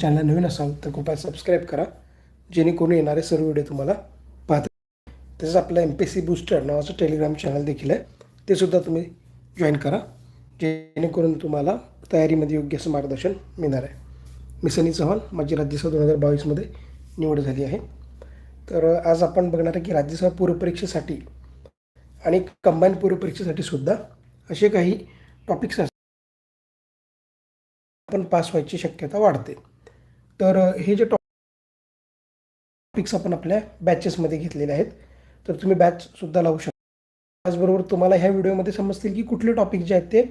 Channel नवीन असाल तर कृपया सबस्क्राईब करा. जेणेकरून येणारे सर्व व्हिडिओ तुम्हाला पाहता तसंच आपलं एम पी सी बूस्टर नावाचं टेलिग्राम चॅनल देखील आहे. ते सुद्धा तुम्ही जॉईन करा. जेणेकरून तुम्हाला तयारीमध्ये योग्य असं मार्गदर्शन मिळणार आहे. मी सनी चव्हाण माझी राज्यसभा दोन हजार बावीसमध्ये निवड झाली आहे. तर आज आपण बघणार आहे की राज्यसभा पूर्वपरीक्षेसाठी आणि कंबाईन पूर्वपरीक्षेसाठी सुद्धा असे काही टॉपिक्स असतात. आपण पास व्हायची शक्यता वाढते. तर हे जे टॉपिक्स आपण आपल्या बॅचेसमध्ये घेतलेले आहेत तर तुम्ही बॅचसुद्धा लावू शकता. त्याचबरोबर तुम्हाला ह्या व्हिडिओमध्ये समजतील की कुठले टॉपिक जे आहेत ते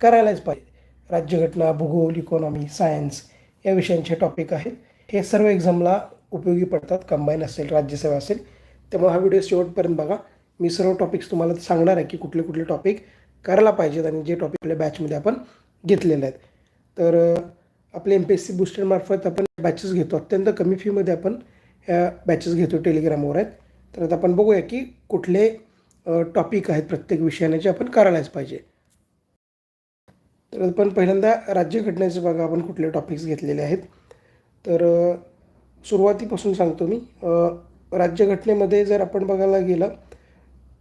करायलाच पाहिजे. राज्यघटना भूगोल इकॉनॉमी सायन्स या विषयांचे टॉपिक आहेत. हे सर्व एक्झामला उपयोगी पडतात कंबाईन असेल राज्यसेवा असेल त्यामुळे हा व्हिडिओ शेवटपर्यंत बघा. मी सर्व टॉपिक्स तुम्हाला सांगणार आहे की कुठले कुठले टॉपिक करायला पाहिजेत आणि जे टॉपिक आपल्या बॅचमध्ये आपण घेतलेले आहेत. तर आपले एम पी एस सी बूस्टरमार्फत आपण बॅचेस घेतो. अत्यंत कमी फीमध्ये आपण ह्या बॅचेस घेतो टेलिग्रामवर आहेत. तर आता आपण बघूया की कुठले टॉपिक आहेत प्रत्येक विषयाने जे आपण करायलाच पाहिजे. तर आपण पहिल्यांदा राज्यघटनेचे बघा आपण कुठले टॉपिक्स घेतलेले आहेत. तर सुरुवातीपासून सांगतो मी राज्यघटनेमध्ये जर आपण बघायला गेलं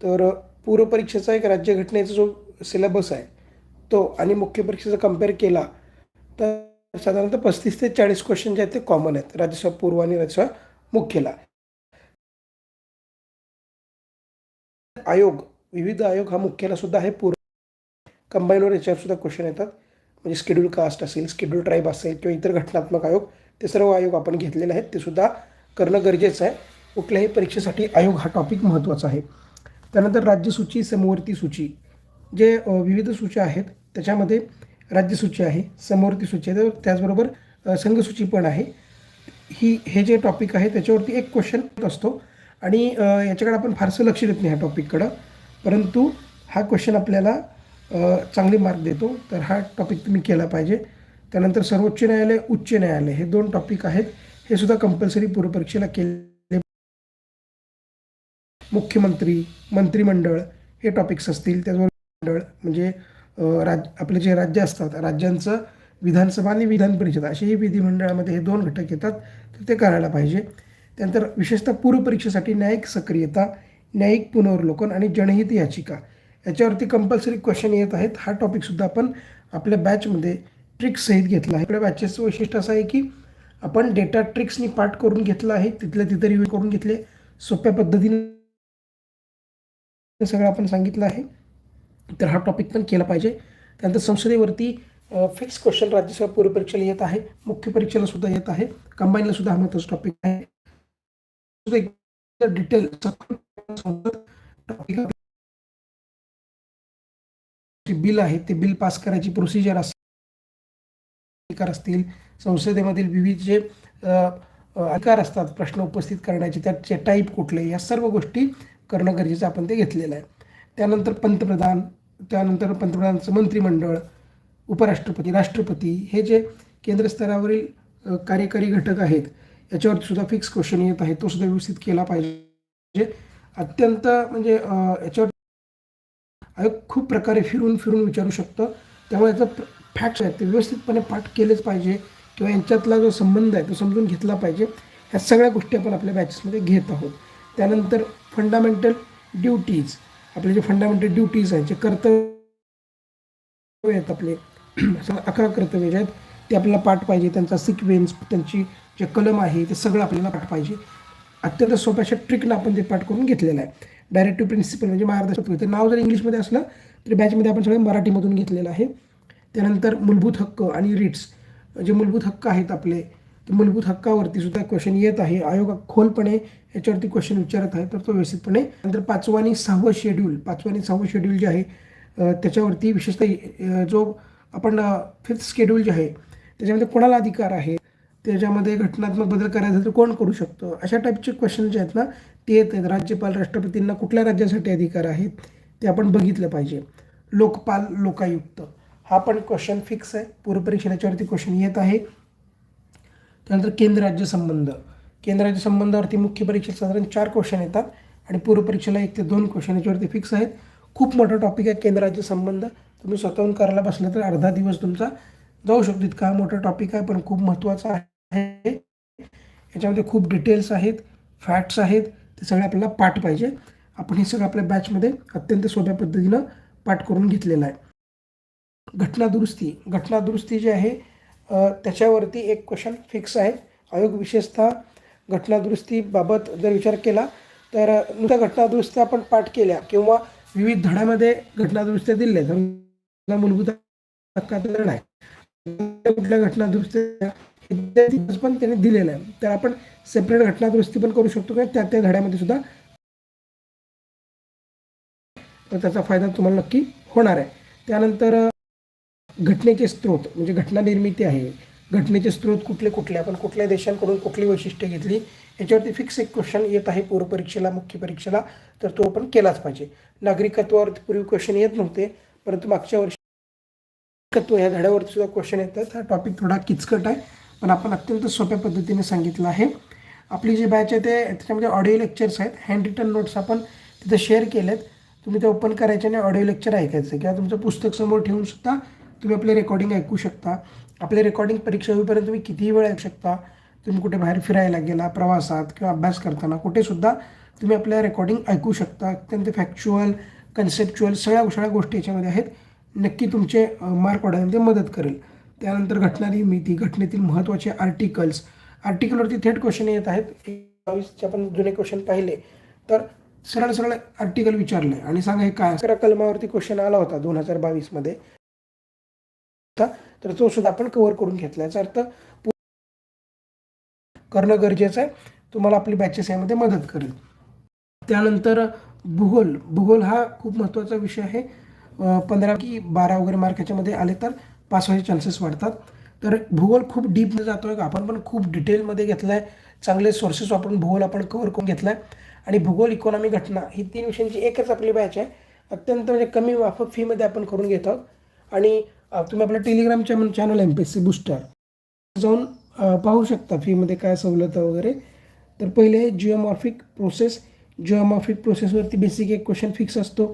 तर पूर्वपरीक्षेचा एक राज्यघटनेचा जो सिलेबस आहे तो आणि मुख्य परीक्षेचा कंपेअर केला तर साधारणतः पस्तीस ते चाळीस क्वेश्चन जे आहेत ते कॉमन आहेत. राज्यसभा पूर्व आणि राज्यसभा मुख्यला. आयोग विविध आयोग हा मुख्याला सुद्धा आहे. पूर्व कंबाईनवर याच्यावर सुद्धा क्वेश्चन येतात. म्हणजे स्केड्यूल कास्ट असेल स्केड्यूल ट्राईब असेल किंवा इतर घटनात्मक आयोग ते सर्व आयोग आपण घेतलेले आहेत. ते सुद्धा करणं गरजेचं आहे. कुठल्याही परीक्षेसाठी आयोग हा टॉपिक महत्त्वाचा आहे. त्यानंतर राज्यसूची समवर्ती सूची. जे विविध सूच्या आहेत त्याच्यामध्ये राज्यसूची आहे समवर्ती सूची आहे. तर त्याचबरोबर संघसूची पण आहे. ही हे जे टॉपिक आहे त्याच्यावरती एक क्वेश्चन असतो. आणि याच्याकडे आपण फारसं लक्ष देत नाही ह्या टॉपिककडं परंतु हा क्वेश्चन आपल्याला चांगले मार्क देतो. तर हा टॉपिक तुम्ही केला पाहिजे. त्यानंतर सर्वोच्च न्यायालय उच्च न्यायालय हे दोन टॉपिक आहेत. हे सुद्धा कंपल्सरी पूर्वपरीक्षेला केले. मुख्यमंत्री मंत्रिमंडळ हे टॉपिक्स असतील. त्याचबरोबर मंडळ म्हणजे राज आपले जे राज्य असतात राज्यांचं विधानसभा आणि विधान परिषद असेही विधिमंडळामध्ये हे दोन घटक येतात तर ते करायला पाहिजे. त्यानंतर विशेषतः पूर्वपरीक्षेसाठी न्यायिक सक्रियता न्यायिक पुनर्वलोकन आणि जनहित याचिका. याच्यावरती कंपल्सरी क्वेश्चन येत आहेत. हा टॉपिकसुद्धा आपण आपल्या बॅचमध्ये ट्रिक्स सहित घेतला आहे. आपल्या बॅचेसचं वैशिष्ट्य असं आहे की आपण डेटा ट्रिक्सनी पाठ करून घेतला आहे तिथल्या तिथे रिव्ह्यू करून घेतले सोप्या पद्धतीने हे सगळं आपण सांगितलं आहे. तर हा टॉपिक पण केला पाहिजे. त्यानंतर संसदेवरती फिक्स क्वेश्चन राज्यसभा पूर्व परीक्षेला येत आहे. मुख्य परीक्षेला सुद्धा येत आहे. कंबाईनला सुद्धा हा महत्त्वाचा टॉपिक आहे. डिटेल बिल आहे ते बिल पास करायची प्रोसिजर अधिकार असतील. संसदेमधील विविध जे अधिकार असतात प्रश्न उपस्थित करण्याचे त्याचे टाईप कुठले या सर्व गोष्टी करणं गरजेचं आपण ते घेतलेलं आहे. त्यानंतर पंतप्रधान त्यानंतर पंतप्रधानांचं मंत्रिमंडळ उपराष्ट्रपती राष्ट्रपती हे जे केंद्र स्तरावरील कार्यकारी घटक आहेत याच्यावरती सुद्धा फिक्स क्वेश्चन येत आहे. तो सुद्धा व्यवस्थित केला पाहिजे. अत्यंत म्हणजे याच्यावर आयोग खूप प्रकारे फिरून फिरून विचारू शकतं. त्यामुळे याचं फॅक्ट आहे ते व्यवस्थितपणे पाठ केलेच पाहिजे किंवा यांच्यातला जो संबंध आहे तो समजून घेतला पाहिजे. ह्या सगळ्या गोष्टी आपण आपल्या बॅचेसमध्ये घेत आहोत. त्यानंतर फंडामेंटल ड्युटीज आपले जे फंडामेंटल ड्युटीज आहेत जे कर्तव्य आहेत आपले अकरा कर्तव्य जे आहेत ते आपल्याला पाठ पाहिजे. त्यांचा सिक्वेन्स त्यांची जे कलम आहे ते सगळं आपल्याला पाठ पाहिजे. अत्यंत सोप्याशा ट्रिकनं आपण ते पाठ करून घेतलेलं आहे. डायरेक्टिव्ह प्रिन्सिपल म्हणजे मार्गदर्शक ते नाव जर इंग्लिशमध्ये असलं तरी बॅचमध्ये आपण सगळं मराठीमधून घेतलेलं आहे. त्यानंतर मूलभूत हक्क आणि रिट्स जे मूलभूत हक्क आहेत आपले ते मूलभूत हक्कावरती सुद्धा क्वेश्चन येत आहे. आयोग खोलपणे याच्यावरती क्वेश्चन विचारत आहे तर तो व्यवस्थितपणे नंतर पाचवं आणि सहावं शेड्यूल पाचवं आणि सहावं शेड्यूल जे आहे त्याच्यावरती विशेषतः जो आपण फिफ्थ शेड्यूल जे आहे त्याच्यामध्ये कोणाला अधिकार आहे त्याच्यामध्ये घटनात्मक बदल करायचा तर कोण करू शकतो? अशा टाईपचे क्वेश्चन जे आहेत ना ते येत आहेत. राज्यपाल राष्ट्रपतींना कुठल्या राज्यासाठी अधिकार आहेत ते आपण बघितलं पाहिजे. लोकपाल लोकायुक्त हा पण क्वेश्चन फिक्स आहे. पूर्वपरीक्षेच्यावरती क्वेश्चन येत आहे. त्यानंतर केंद्र राज्य संबंध. केंद्राच्या संबंधावरती मुख्य परीक्षेत साधारण चार क्वेश्चन येतात आणि पूर्वपरीक्षेला एक ते दोन क्वेश्चन याच्यावरती फिक्स आहेत. खूप मोठा टॉपिक आहे केंद्राचे संबंध. तुम्ही स्वतःहून करायला बसलं तर अर्धा दिवस तुमचा जाऊ शकतो. इतका हा मोठा टॉपिक आहे पण खूप महत्त्वाचा आहे. याच्यामध्ये खूप डिटेल्स आहेत फॅक्ट्स आहेत. ते सगळे आपल्याला पाठ पाहिजे. आपण हे सगळं आपल्या बॅचमध्ये अत्यंत सोप्या पद्धतीनं पाठ करून घेतलेलं आहे. घटना दुरुस्ती. घटना दुरुस्ती जी आहे त्याच्यावरती एक क्वेश्चन फिक्स आहे. आयोग विशेषतः घटनादुरुस्तीबाबत जर विचार केला तर नुसत्या घटनादुरुस्त्या आपण पाठ केल्या किंवा विविध धड्यामध्ये घटनादुरुस्त्या दिल्या. तर मूलभूत हक्काचा धडा आहे. कुठल्या घटनादुरुस्त्या पण त्याने दिलेलं आहे. तर आपण सेपरेट घटनादुरुस्ती पण करू शकतो किंवा त्या त्या धड्यामध्ये सुद्धा तर त्याचा फायदा तुम्हाला नक्की होणार आहे. त्यानंतर घटनेचे स्रोत म्हणजे घटना निर्मिती आहे. घटनेचे स्रोत कुठले कुठले? आपण कुठल्या देशांकडून कुठली वैशिष्ट्ये घेतली? याच्यावरती फिक्स एक क्वेश्चन येत आहे पूर्वपरीक्षेला मुख्य परीक्षेला. तर तो आपण केलाच पाहिजे. नागरिकत्वावर पूर्वी क्वेश्चन येत नव्हते परंतु मागच्या वर्षी नागरिकत्व या धड्यावरती सुद्धा क्वेश्चन येतात. हा टॉपिक थोडा किचकट आहे पण आपण अत्यंत सोप्या पद्धतीने सांगितलं आहे. आपली जी बॅच आहे ते त्याच्यामध्ये ऑडिओ लेक्चर्स आहेत. हँड रिटन नोट्स आपण तिथं शेअर केलेत. तुम्ही ते ओपन करायचे आणि ऑडिओ लेक्चर ऐकायचं. किंवा तुमचं पुस्तक समोर ठेवून सुद्धा तुम्ही आपले रेकॉर्डिंग ऐकू शकता. आपले रेकॉर्डिंग परीक्षा होईपर्यंत तुम्ही कितीही वेळ ऐकू शकता. तुम्ही कुठे बाहेर फिरायला गेला प्रवासात किंवा अभ्यास करताना कुठेसुद्धा तुम्ही आपल्या रेकॉर्डिंग ऐकू शकता. अत्यंत फॅक्च्युअल कन्सेप्च्युअल सगळ्या सगळ्या गोष्टी याच्यामध्ये आहेत. नक्की तुमचे मार्क वाढवण्यामध्ये मदत करेल. त्यानंतर घटना मिती घटनेतील महत्त्वाचे आर्टिकल्स आर्टिकलवरती थेट क्वेश्चन येत आहेत. बावीसचे आपण जुने क्वेश्चन पाहिले. तर सरळ सरळ आर्टिकल विचारले आणि सांगा हे काय? अकरा कलमावरती क्वेश्चन आला होता दोन हजार बावीसमध्ये. तर तो सुद्धा आपण कव्हर करून घेतला. याचा अर्थ करणं गरजेचं आहे. तुम्हाला आपली बॅचेस यामध्ये मदत करेल. त्यानंतर भूगोल. भूगोल हा खूप महत्त्वाचा विषय आहे. पंधरा की बारा वगैरे मार्क ह्याच्यामध्ये आले तर पास व्हायचे चान्सेस वाढतात. तर भूगोल खूप डीपमध्ये जातो आहे आपण पण खूप डिटेलमध्ये घेतला आहे चांगले सोर्सेस वापरून भूगोल आपण कव्हर करून घेतला आहे आणि भूगोल इकॉनॉमी घटना ही तीन विषयांची एकच आपली बॅच आहे. अत्यंत म्हणजे कमी माफक फीमध्ये आपण करून घेत आहोत. आणि तुम्ही आपलं टेलिग्रामच्या channel M P S C booster जाऊन पाहू शकता फीमध्ये काय सवलत वगैरे. तर पहिले जिओमॉर्फिक प्रोसेस जिओमॉर्फिक प्रोसेसवरती बेसिक एक क्वेश्चन फिक्स असतो.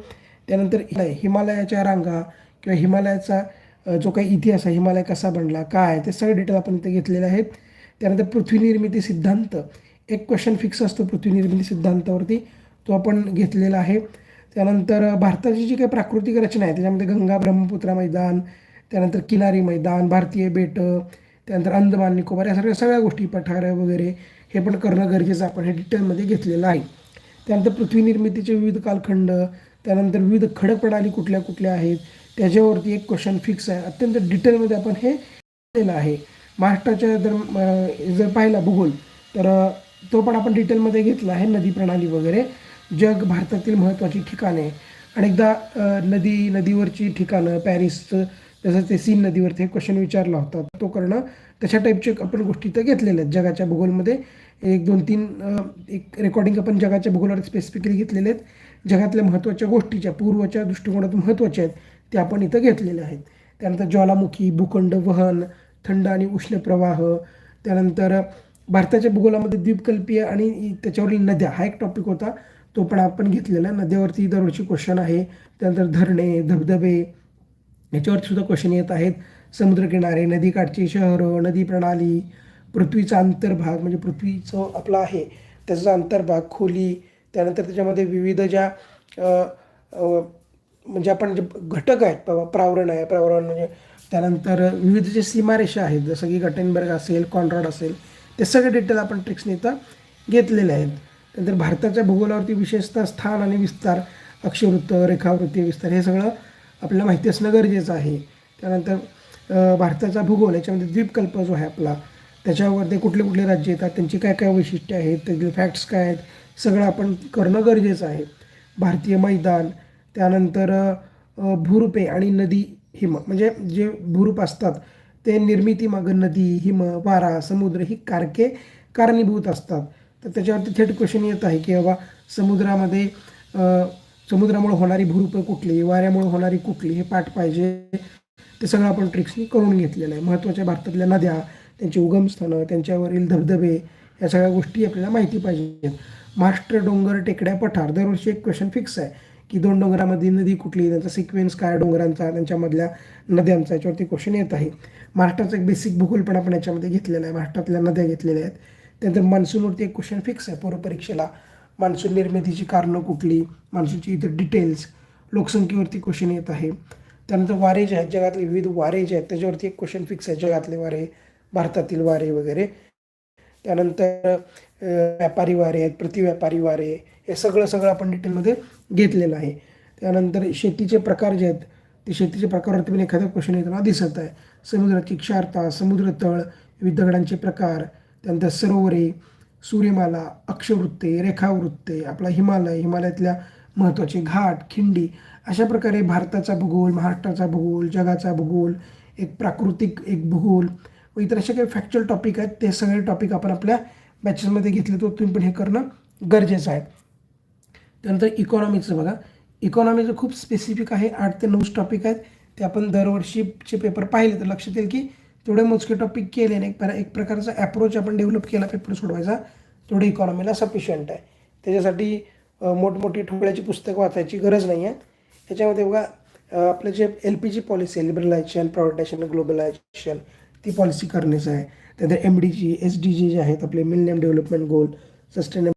त्यानंतर हिमालयाच्या रांगा किंवा हिमालयाचा जो काही इतिहास आहे हिमालय कसा बनला काय आहे ते सगळे डिटेल आपण इथे घेतलेले आहेत. त्यानंतर पृथ्वी निर्मिती सिद्धांत. एक क्वेश्चन फिक्स असतो पृथ्वी निर्मिती सिद्धांतावरती. तो आपण घेतलेला आहे. त्यानंतर भारताची जी काही प्राकृतिक रचना आहे त्याच्यामध्ये गंगा ब्रह्मपुत्रा मैदान त्यानंतर किनारी मैदान भारतीय बेटं त्यानंतर अंदमान निकोबार या सगळ्या सगळ्या गोष्टी पठार वगैरे हे पण करणं गरजेचं आपण हे डिटेलमध्ये घेतलेलं आहे. त्यानंतर पृथ्वी निर्मितीचे विविध कालखंड त्यानंतर विविध खडक प्रणाली कुठल्या कुठल्या आहेत त्याच्यावरती एक क्वेश्चन फिक्स आहे. अत्यंत डिटेलमध्ये आपण हे केलेलं आहे. महाराष्ट्राच्या जर जर पाहिला भूगोल तर तो पण आपण डिटेलमध्ये घेतला आहे. नदी प्रणाली वगैरे. जग भारतातील महत्त्वाची ठिकाणे. अनेकदा नदी नदीवरची ठिकाणं पॅरिसचं जसं ते सीन नदीवरती क्वेश्चन विचारला होता तो करणं तशा टाईपचे आपण गोष्टी तर घेतलेल्या आहेत. जगाच्या भूगोलमध्ये एक दोन तीन एक रेकॉर्डिंग आपण जगाच्या भूगोलावर स्पेसिफिकली घेतलेले आहेत. जगातल्या महत्त्वाच्या गोष्टीच्या पूर्वच्या दृष्टिकोनातून महत्त्वाच्या आहेत ते आपण इथं घेतलेले आहेत. त्यानंतर ज्वालामुखी भूखंड वहन थंड आणि उष्ण प्रवाह त्यानंतर भारताच्या भूगोलामध्ये द्वीपकल्पीय आणि त्याच्यावरील नद्या हा एक टॉपिक होता. तो पण आपण घेतलेला. नद्यावरती दरवर्षी क्वेश्चन आहे. त्यानंतर धरणे धबधबे याच्यावरती सुद्धा क्वेश्चन येत आहेत. समुद्रकिनारे नदीकाठची शहरं नदी प्रणाली पृथ्वीचा अंतर्भाग म्हणजे पृथ्वीचं आपला आहे त्याचा अंतर्भाग खोली त्यानंतर त्याच्यामध्ये विविध ज्या म्हणजे आपण जे घटक आहेत प- प्रावरण आहे. प्रावरण म्हणजे त्यानंतर विविध जे सीमारेषा आहेत जसं की गटेनबर्ग असेल कॉन्रॉड असेल ते सगळे डिटेल आपण ट्रिक्सने इथं घेतलेले आहेत. नंतर भारताच्या भूगोलावरती विशेषतः स्थान आणि विस्तार अक्षवृत्त रेखावृत्ती विस्तार हे सगळं आपल्याला माहिती असणं गरजेचं आहे. त्यानंतर भारताचा भूगोल याच्यामध्ये द्वीपकल्प जो आहे आपला त्याच्यावरती कुठले कुठले राज्य येतात त्यांची काय काय वैशिष्ट्ये आहेत त्याचे फॅक्ट्स काय आहेत सगळं आपण करणं गरजेचं आहे. भारतीय मैदान त्यानंतर भूरूपे आणि नदी हिम म्हणजे जे भूरूप असतात ते निर्मितीमागं नदी हिम वारा समुद्र ही कारके कारणीभूत असतात. तर त्याच्यावरती थेट क्वेश्चन येत आहे की बाबा समुद्रामध्ये समुद्रामुळे होणारी भूरूपं कुठली वाऱ्यामुळे होणारी कुठली हे पाठ पाहिजे. ते सगळं आपण ट्रिक्सनी करून घेतलेलं आहे. महत्त्वाच्या भारतातल्या नद्या त्यांची उगमस्थानं त्यांच्यावरील धबधबे या सगळ्या गोष्टी आपल्याला माहिती पाहिजे. महाराष्ट्र डोंगर टेकड्या पठार दरवर्षी एक क्वेश्चन फिक्स आहे की दोन डोंगरामध्ये नदी कुठली त्यांचा सिक्वेन्स काय डोंगरांचा त्यांच्यामधल्या नद्यांचा याच्यावरती क्वेश्चन येत आहे. महाराष्ट्राचा एक बेसिक भूगोल पण आपण याच्यामध्ये घेतलेला आहे. महाराष्ट्रातल्या नद्या घेतलेल्या आहेत. त्यानंतर मान्सूनवरती एक क्वेश्चन फिक्स आहे. पूर्वपरीक्षेला मान्सून निर्मितीची कारणं कुठली मान्सूनची इतर डिटेल्स लोकसंख्येवरती क्वेश्चन येत आहे. त्यानंतर वारे जे आहेत जगातले विविध वारे जे आहेत त्याच्यावरती एक क्वेश्चन फिक्स आहे जगातले वारे भारतातील वारे वगैरे. त्यानंतर व्यापारी वारे आहेत प्रतिव्यापारी वारे हे सगळं सगळं आपण डिटेलमध्ये घेतलेलं आहे. त्यानंतर शेतीचे प्रकार जे आहेत ते शेतीच्या प्रकारावरती पण एखादा क्वेश्चन येताना दिसत आहे. समुद्राची क्षारता समुद्र तळ विविध दगडांचे प्रकार त्यानंतर सरोवरे सूर्यमाला अक्षवृत्ते रेखावृत्ते आपला हिमालय हिमालयातल्या महत्त्वाचे घाट खिंडी अशा प्रकारे भारताचा भूगोल महाराष्ट्राचा भूगोल जगाचा भूगोल एक प्राकृतिक एक भूगोल व इतर असे काही फॅक्च्युअल टॉपिक आहेत ते सगळे टॉपिक आपण आपल्या बॅचेसमध्ये घेतले तर तुम्ही पण हे करणं गरजेचं आहे. त्यानंतर इकॉनॉमीचं बघा. इकॉनॉमीचं खूप स्पेसिफिक आहे आठ ते नऊच टॉपिक आहेत. ते आपण दरवर्षीचे पेपर पाहिले तर लक्षात येईल की तेवढे मोजके टॉपिक केले आणि एक प्र- एक प्रकारचा ॲप्रोच आपण डेव्हलप केला पेपर सोडवायचा. तेवढे इकॉनॉमीला सफिशियंट आहे. त्याच्यासाठी मोठमोठी ठोकळ्याची पुस्तकं वाचायची गरज नाही आहे. त्याच्यामध्ये बघा आपलं जे एल पी जी पॉलिसी आहे लिबरलायझेशन प्रायव्हेटायझेशन ग्लोबलायझेशन ती पॉलिसी करण्याचं आहे. त्यानंतर M D G S D G जे आहेत आपले मिलेनियम डेव्हलपमेंट गोल सस्टेनेबल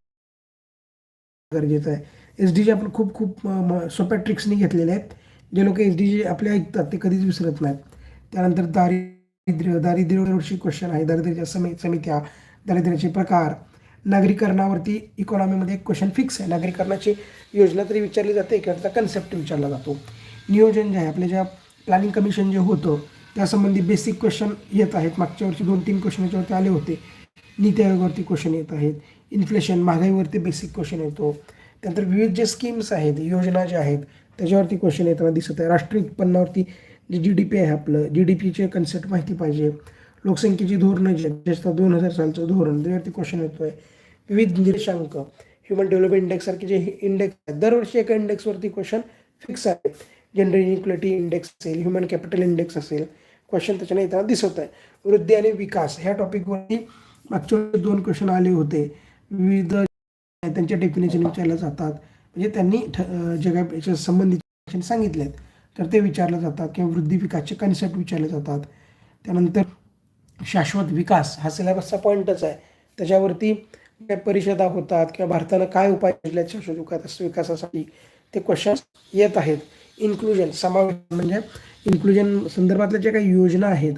गरजेचं आहे. एस डी जी आपण खूप खूप म- सोप्या ट्रिक्सनी घेतलेले आहेत. जे लोक एस डी जी आपले ऐकतात ते कधीच विसरत नाहीत. त्यानंतर दारिद्र्य दारिद्र्यवरची क्वेश्चन आहे. दारिद्र्याच्या समी समित्या दारिद्र्याचे प्रकार. नागरीकरणावरती इकॉनॉमीमध्ये एक क्वेश्चन फिक्स आहे. नागरीकरणाची योजना तरी विचारली जाते किंवा त्याचा कन्सेप्ट विचारला जातो. नियोजन जे आहे आपल्या ज्या प्लॅनिंग कमिशन जे होतं त्यासंबंधी बेसिक क्वेश्चन येत आहेत. मागच्या वर्षी दोन तीन क्वेश्चन याच्यावरती आले होते. नीती आयोगावरती क्वेश्चन येत आहेत. इन्फ्लेशन महागाईवरती बेसिक क्वेश्चन येतो. त्यानंतर विविध जे स्कीम्स आहेत योजना ज्या आहेत त्याच्यावरती क्वेश्चन येताना दिसत आहे. राष्ट्रीय उत्पन्नावरती जे जी डी पी आहे आपलं जी डी पीचे कन्सेप्ट माहिती पाहिजे. लोकसंख्येची धोरणं जे आहेत, विशेषतः दोन हजार सालचं धोरण त्याच्यावरती क्वेश्चन येतो आहे विविध निर्देशांक ह्युमन डेव्हलपमेंट इंडेक्ससारखे जे इंडेक्स आहेत दरवर्षी एका इंडेक्सवरती क्वेश्चन फिक्स आहे. जेंडर इन्क्युलिटी इंडेक्स असेल ह्युमन कॅपिटल इंडेक्स असेल क्वेश्चन त्याच्याने येताना दिसत आहे. वृद्धी आणि विकास ह्या टॉपिकवरती मागच्या दोन क्वेश्चन आले होते. विविध त्यांच्या डेफिनेशन विचारल्या जातात. म्हणजे त्यांनी ठ जगाच्या संबंधित सांगितले आहेत तर ते विचारले जातात किंवा वृद्धी विकासचे कन्सेप्ट विचारले जातात. त्यानंतर शाश्वत विकास हा सिलेबसचा पॉईंटच आहे. त्याच्यावरती काय परिषदा होतात किंवा भारतानं काय उपाय केले शाश्वत विकास विकासासाठी? ते क्वेश्चन्स येत आहेत. इन्क्लुजन समावेश म्हणजे इन्क्लुजन संदर्भातल्या ज्या काही योजना आहेत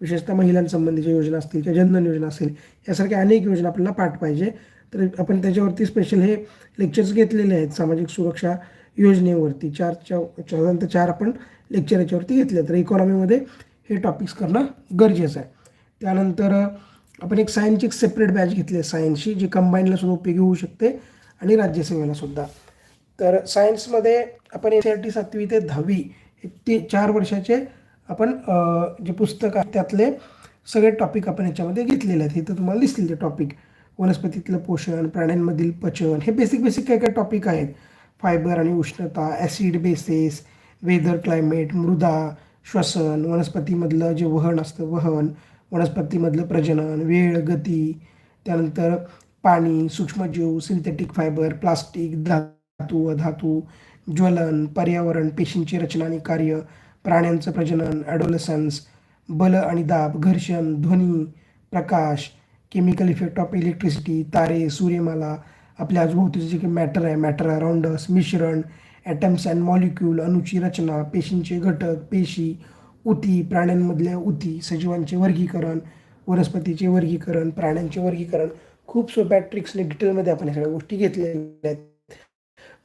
विशेषतः महिलांसंबंधीच्या योजना असतील किंवा जनधन योजना असेल यासारख्या अनेक योजना आपल्याला पाठ पाहिजे. तर आपण त्याच्यावरती स्पेशल हे लेक्चर्स घेतलेले आहेत. सामाजिक सुरक्षा योजनेवरती चारच्या साधारणतः चार आपण लेक्चर याच्यावरती घेतले. तर इकॉनॉमीमध्ये हे टॉपिक्स करणं गरजेचं आहे. त्यानंतर आपण एक सायन्सची एक सेपरेट बॅच घेतली आहे. सायन्सची जी कंबाईनला सुद्धा उपयोगी होऊ शकते आणि राज्यसेवेला सुद्धा. तर सायन्समध्ये आपण एस आर टी सातवी ते दहावी हे ते चार वर्षाचे आपण जे पुस्तक आहे त्यातले सगळे टॉपिक आपण याच्यामध्ये घेतलेले आहेत. इथं तुम्हाला दिसतील ते टॉपिक वनस्पतीतलं पोषण प्राण्यांमधील पचन हे बेसिक बेसिक काय काय टॉपिक आहेत? फायबर आणि उष्णता ॲसिड बेसिस वेदर क्लायमेट मृदा श्वसन वनस्पतीमधलं जे वहन असतं वहन वनस्पतीमधलं प्रजनन वेळ गती त्यानंतर पाणी सूक्ष्मजीव सिंथेटिक फायबर प्लास्टिक धातू अधातू ज्वलन पर्यावरण पेशींची रचना आणि कार्य प्राण्यांचं प्रजनन ॲडोलसन्स बल आणि दाब घर्षण ध्वनी प्रकाश केमिकल इफेक्ट ऑफ इलेक्ट्रिसिटी तारे सूर्यमाला आपल्या आजूबाजूचे जे काही मॅटर आहे मॅटर अराउंडस मिश्रण ॲटम्स अँड मॉलिक्यूल अणुची रचना पेशींचे घटक पेशी उती प्राण्यांमधल्या उती सजीवांचे वर्गीकरण वनस्पतीचे वर्गीकरण प्राण्यांचे वर्गीकरण. खूप सोप्या ट्रिक्सने डिटेलमध्ये आपण या सगळ्या गोष्टी घेतलेल्या आहेत.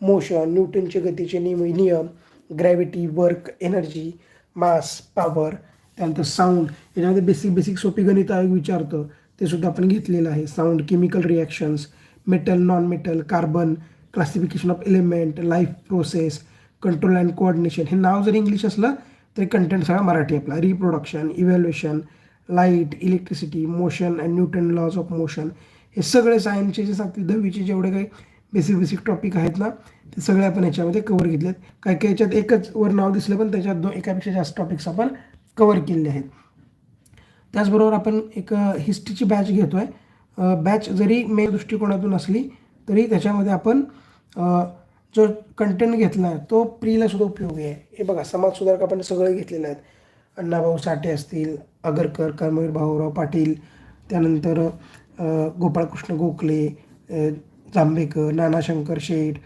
मोशन न्यूटनचे गतीचे नियम नियम gravity work energy mass power त्यानंतर साऊंड याच्यामध्ये बेसिक बेसिक सोपी गणित आयोग विचारतं. ते सुद्धा आपण घेतलेलं आहे. Sound chemical reactions metal non metal carbon classification of element life process control and coordination हे नाव जर इंग्लिश असलं तरी कंटेंट सगळा मराठी आपला. Reproduction evaluation light electricity motion and Newton laws of motion हे सगळे सायन्सचे जे सांगतील दहावीचे जेवढे काही बेसिक बेसिक टॉपिक आहेत ना ते सगळे आपण याच्यामध्ये कवर घेतलेत. काही काही याच्यात एकच वर नाव दिसलं पण त्याच्यात दो एकापेक्षा जास्त टॉपिक्स आपण कवर केलेले आहेत. त्याचबरोबर आपण एक हिस्ट्रीची बॅच घेतो आहे बॅच जरी मे दृष्टिकोनातून असली तरी त्याच्यामध्ये आपण जो कंटेंट घेतला तो प्रीला सुद्धा उपयोगी आहे. हे बघा समाजसुधारक आपण सगळे घेतलेले आहेत. अण्णाभाऊ साठे असतील आगरकर कर्मवीर भाऊराव पाटील त्यानंतर गोपाळकृष्ण गोखले जांभेकर नानाशंकर शेठ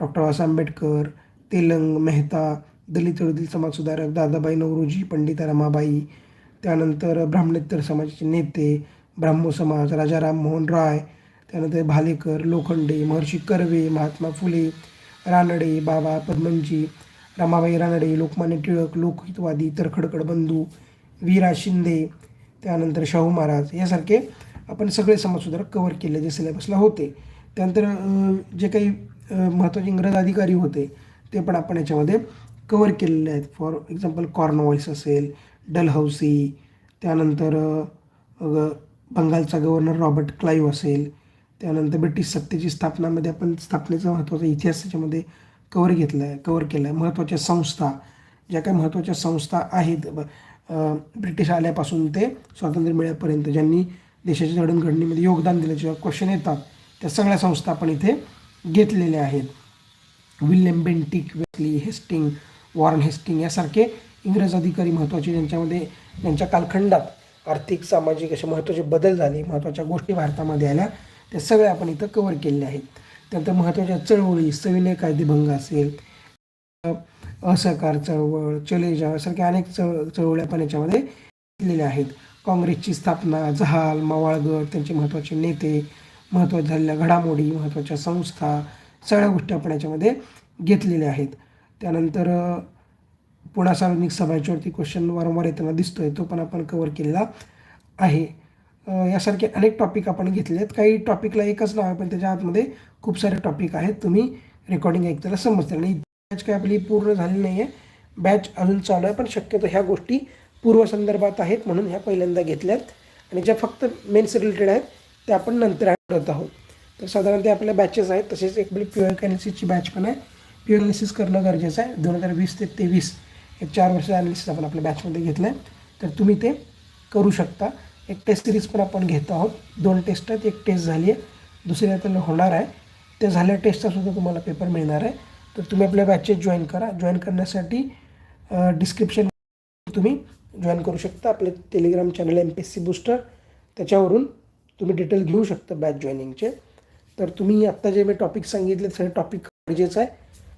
डॉक्टर बाबासाहेब आंबेडकर तेलंग मेहता दलित विरोधी समाजसुधारक दादाबाई नवरोजी पंडिता रमाबाई त्यानंतर ब्राह्मणेतर समाजाचे नेते ब्राह्मो समाज राजाराम मोहन राय त्यानंतर भालेकर लोखंडे महर्षी कर्वे महात्मा फुले रानडे बाबा पद्मनजी रमाबाई रानडे लोकमान्य टिळक लोकहितवादी तरखडकड बंधू वीरा शिंदे त्यानंतर शाहू महाराज. यासारखे आपण सगळे समाजसुधारक कवर केले जे सिलेबसला होते. त्यानंतर जे काही महत्त्वाचे इंग्रज अधिकारी होते ते पण आपण याच्यामध्ये कवर केलेले आहेत. फॉर एक्झाम्पल कॉर्नवॉइस असेल डलहौसी त्यानंतर बंगालचा गव्हर्नर रॉबर्ट क्लाईव्ह असेल त्यानंतर ब्रिटिश सत्तेची स्थापनामध्ये आपण स्थापनेचा महत्त्वाचा इतिहास त्याच्यामध्ये कवर घेतला आहे कवर केला आहे महत्त्वाच्या संस्था ज्या काही महत्त्वाच्या संस्था आहेत ब- ब्रिटिश आल्यापासून ते स्वातंत्र्य मिळापर्यंत ज्यांनी देशाच्या जडणघडणीमध्ये योगदान दिलं जेव्हा क्वेश्चन येतात त्या सगळ्या संस्था आपण इथे घेतलेल्या आहेत. William Bentinck Wellesley Hastings Warren Hastings यासारखे इंग्रज अधिकारी महत्त्वाचे ज्यांच्यामध्ये त्यांच्या कालखंडात आर्थिक सामाजिक असे महत्त्वाचे बदल झाले महत्त्वाच्या गोष्टी भारतामध्ये आल्या त्या सगळ्या आपण इथं कवर केलेल्या आहेत. त्यानंतर महत्त्वाच्या चळवळी सविनय कायदेभंग असेल असहकार चळवळ चलेजा यासारख्या अनेक चळ चळवळी आपण याच्यामध्ये घेतलेल्या आहेत. काँग्रेसची स्थापना जहाल मवाळगड त्यांचे महत्त्वाचे नेते महत्त्वाच्या झालेल्या घडामोडी महत्त्वाच्या संस्था सगळ्या गोष्टी आपण याच्यामध्ये घेतलेल्या आहेत. त्यानंतर पुणा सार्वजनिक सभाच्यावरती क्वेश्चन वारंवार येताना दिसतो आहे तो पण आपण कवर केलेला आहे. यासारखे अनेक टॉपिक आपण घेतले आहेत. काही टॉपिकला एकच नाव आहे पण त्याच्या आतमध्ये खूप सारे टॉपिक आहेत. तुम्ही रेकॉर्डिंग ऐकताना समजते. आणि बॅच काय आपली पूर्ण झाली नाही आहे बॅच अजून चालू आहे पण शक्यतो ह्या गोष्टी पूर्वसंदर्भात आहेत म्हणून ह्या पहिल्यांदा घेतल्यात. आणि ज्या फक्त मेन्स रिलेटेड आहेत त्या आपण नंतर ॲड आहोत. तर साधारण ते आपल्या बॅचेस आहेत. तसेच एक आपली प्युअर ॲनालिसिसची बॅच पण आहे. प्युअर ॲनालिसिस करणं गरजेचं आहे. दोन हजार वीस ते तेवीस एक चार वर्ष ॲनालिसिस आपण आपल्या बॅचमध्ये घेतलं आहे तर तुम्ही ते करू शकता. एक टेस्ट सिरीज पण आपण घेत आहोत. दोन टेस्ट आहेत. एक टेस्ट झाली आहे. दुसरी आता होणार आहे. त्या झाल्या टेस्टचासुद्धा तुम्हाला पेपर मिळणार आहे. तर तुम्ही आपल्या बॅचेस जॉईन करा. जॉईन करण्यासाठी डिस्क्रिप्शन तुम्ही जॉईन करू शकता. आपले telegram channel M P S C booster त्याच्यावरून तुम्ही डिटेल घेऊ शकता बॅच जॉईनिंगचे तर तुम्ही आत्ता जे मी टॉपिक सांगितले सगळे टॉपिक गरजेचं आहे.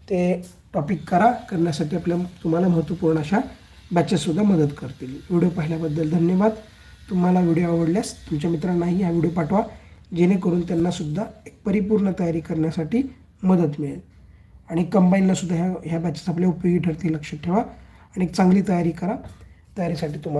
ते टॉपिक करा. करण्यासाठी आपल्या तुम्हाला महत्त्वपूर्ण अशा बॅचेससुद्धा मदत करतील. व्हिडिओ पाहिल्याबद्दल धन्यवाद. तुम्हाला व्हिडिओ आवडल्यास तुमच्या मित्रांनाही हा व्हिडिओ पाठवा. जेणेकरून त्यांनासुद्धा एक परिपूर्ण तयारी करण्यासाठी मदत मिळेल. आणि कंबाईनलासुद्धा ह्या ह्या बॅचेस आपल्या उपयोगी ठरतील लक्षात ठेवा. आणि एक चांगली तयारी करा. तयारीसाठी तुम्हाला